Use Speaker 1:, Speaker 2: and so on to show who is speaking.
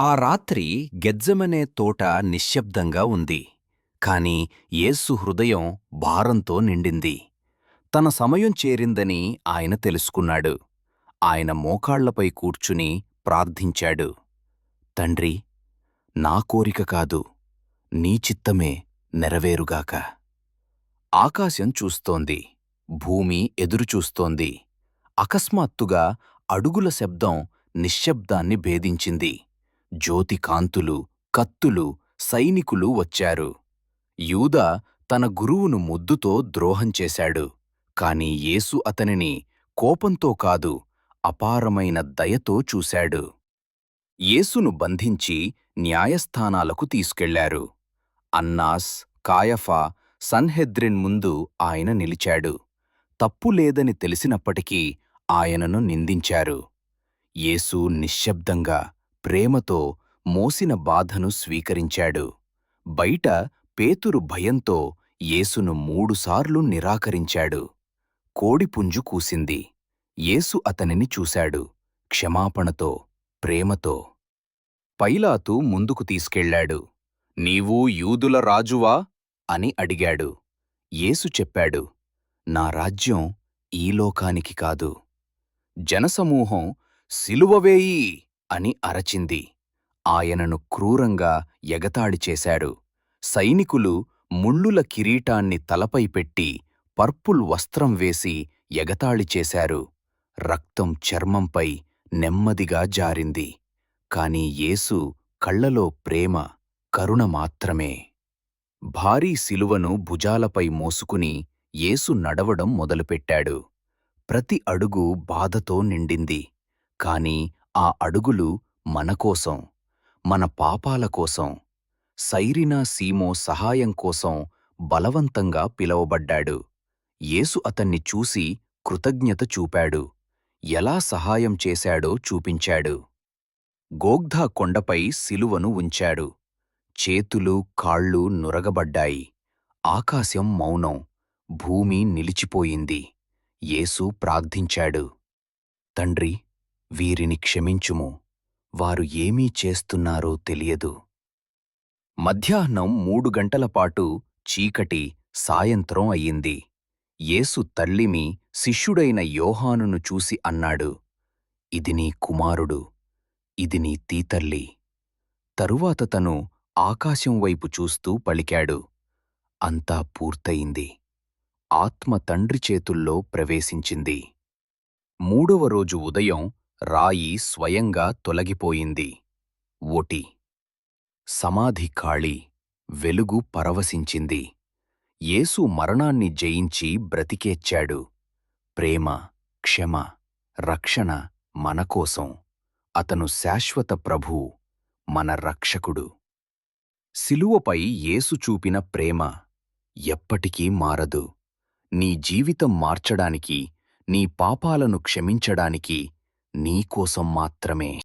Speaker 1: ఆ రాత్రి గెజ్జెమనే తోట నిశ్శబ్దంగా ఉంది. కాని యేసు హృదయం భారంతో నిండింది. తన సమయం చేరిందని ఆయన తెలుసుకున్నాడు. ఆయన మోకాళ్ళపై కూర్చుని ప్రార్థించాడు. తండ్రి నా కోరిక కాదు నీ చిత్తమే నెరవేరుగాక. ఆకాశం చూస్తోంది భూమి ఎదురుచూస్తోంది అకస్మాత్తుగా అడుగుల శబ్దం నిశ్శబ్దాన్ని భేదించింది. జ్యోతి కాంతులు కత్తులు సైనికులు వచ్చారు. యూదా తన గురువును ముద్దుతో ద్రోహం చేశాడు. కాని యేసు అతనిని కోపంతో కాదు అపారమైన దయతో చూశాడు. యేసును బంధించి న్యాయస్థానాలకు తీసుకెళ్ళారు. అన్నాస్ కాయఫా సన్హెద్రిన్ ముందు ఆయన నిలిచాడు. తప్పు లేదని తెలిసినప్పటికీ ఆయనను నిందించారు. యేసు నిశ్శబ్దంగా ప్రేమతో మోసిన బాధను స్వీకరించాడు. బయట పేతురు భయంతో యేసును మూడుసార్లు నిరాకరించాడు. కోడిపుంజు కూసింది. యేసు అతనిని చూశాడు క్షమాపణతో ప్రేమతో. పైలాతు ముందుకు తీసుకెళ్ళాడు. నీవు యూదుల రాజువా? అని అడిగాడు. యేసు చెప్పాడు నా రాజ్యం ఈ లోకానికి కాదు. జనసమూహం సిలువవేయి అని అరచింది. ఆయనను క్రూరంగా ఎగతాడి చేశాడు. సైనికులు ముళ్ళుల కిరీటాన్ని తలపై పెట్టి పర్పుల్ వస్త్రం వేసి ఎగతాళి చేశారు. రక్తం చర్మంపై నెమ్మదిగా జారింది. కాని యేసు కళ్ళలో ప్రేమ కరుణ మాత్రమే. భారీ శిలువను భుజాలపై మోసుకుని యేసు నడవడం మొదలుపెట్టాడు. ప్రతి అడుగు బాధతో నిండింది. కాని ఆ అడుగులు మనకోసం మన పాపాల కోసం సైరినా సీమో సహాయం కోసం బలవంతంగా పిలవబడ్డాడు. యేసు అతన్ని చూసి కృతజ్ఞత చూపాడు. ఎలా సహాయం చేశాడో చూపించాడు. గోగ్ధా కొండపై శిలువను ఉంచాడు. చేతులు కాళ్ళు నురగబడ్డాయి. ఆకాశం మౌనం భూమి నిలిచిపోయింది. యేసు ప్రార్థించాడు. తండ్రి వీరిని క్షమించుము. వారు ఏమీ చేస్తున్నారో తెలియదు. మధ్యాహ్నం మూడు గంటలపాటు చీకటి సాయంత్రం అయ్యింది. యేసు తల్లిమి శిష్యుడైన యోహానును చూసి అన్నాడు ఇది నీ కుమారుడు ఇది నీ తీతల్లి. తరువాత తను ఆకాశం వైపు చూస్తూ పలికాడు. అంతా పూర్తయింది. ఆత్మ తండ్రి చేతుల్లో ప్రవేశించింది. మూడవ రోజు ఉదయం రాయి స్వయంగా తొలగిపోయింది. ఒటి. సమాధి ఖాళీ. వెలుగు పరవశించింది. యేసు మరణాన్ని జయించి బ్రతికేచ్చాడు. ప్రేమ క్షమ రక్షణ మనకోసం అతను శాశ్వత ప్రభు మన రక్షకుడు. శిలువపై యేసు చూపిన ప్రేమ ఎప్పటికీ మారదు. నీ జీవితం మార్చడానికి నీ పాపాలను క్షమించడానికి నీకోసం మాత్రమే.